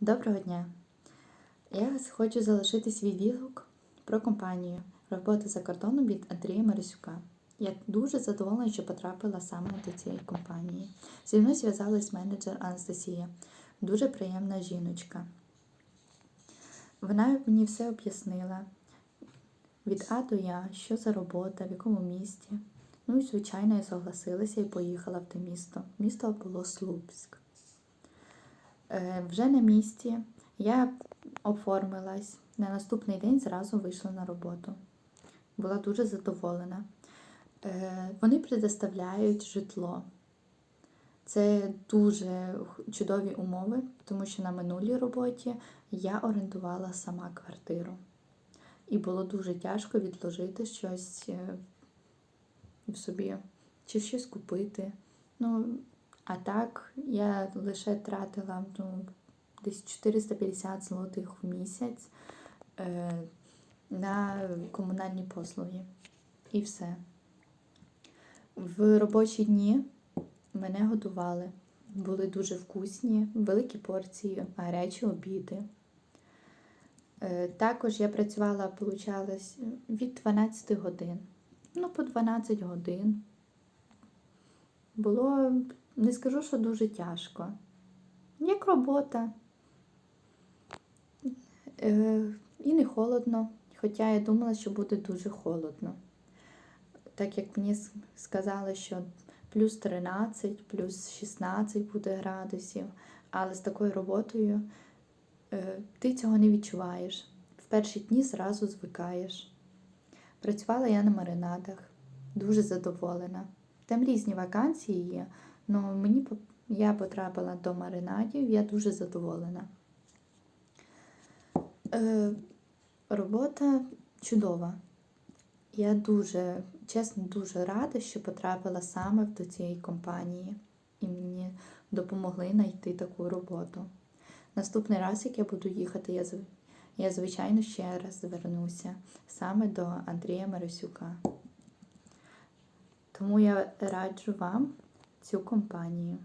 Доброго дня! Я хочу залишити свій відгук про компанію роботи за кордоном від Андрія Марисюка. Я дуже задоволена, що потрапила саме до цієї компанії. Зі мною зв'язалась менеджер Анастасія, дуже приємна жіночка. Вона мені все об'яснила від А до Я, що за робота, в якому місті. Ну і, звичайно, я согласилася і поїхала в те місто. Місто було Слупськ. Е, Вже на місці я оформилась. На наступний день зразу вийшла на роботу. Була дуже задоволена. Е, Вони предоставляють житло. Це дуже чудові умови, тому що на минулій роботі я орендувала сама квартиру. І було дуже тяжко відложити щось е, в собі, чи щось купити. Ну, а так, я лише тратила ну, десь 450 злотих в місяць е, на комунальні послуги. І все. В робочі дні мене годували. Були дуже вкусні, великі порції, гарячі обіди. Е, Також я працювала, получалось, від 12 годин. Ну, по 12 годин. Було, не скажу, що дуже тяжко. Як робота. Е, І не холодно, хоча я думала, що буде дуже холодно. Так як мені сказали, що плюс 13, плюс 16 буде градусів, але з такою роботою е, ти цього не відчуваєш. В перші дні зразу звикаєш. Працювала я на маринадах, дуже задоволена. Там різні вакансії є, але мені я потрапила до маринадів, я дуже задоволена. Е, робота чудова. Я дуже, чесно, дуже рада, що потрапила саме до цієї компанії і мені допомогли знайти таку роботу. Наступний раз, як я буду їхати, я, я звичайно ще раз звернуся саме до Андрія Марисюка. Тому я раджу вам цю компанію.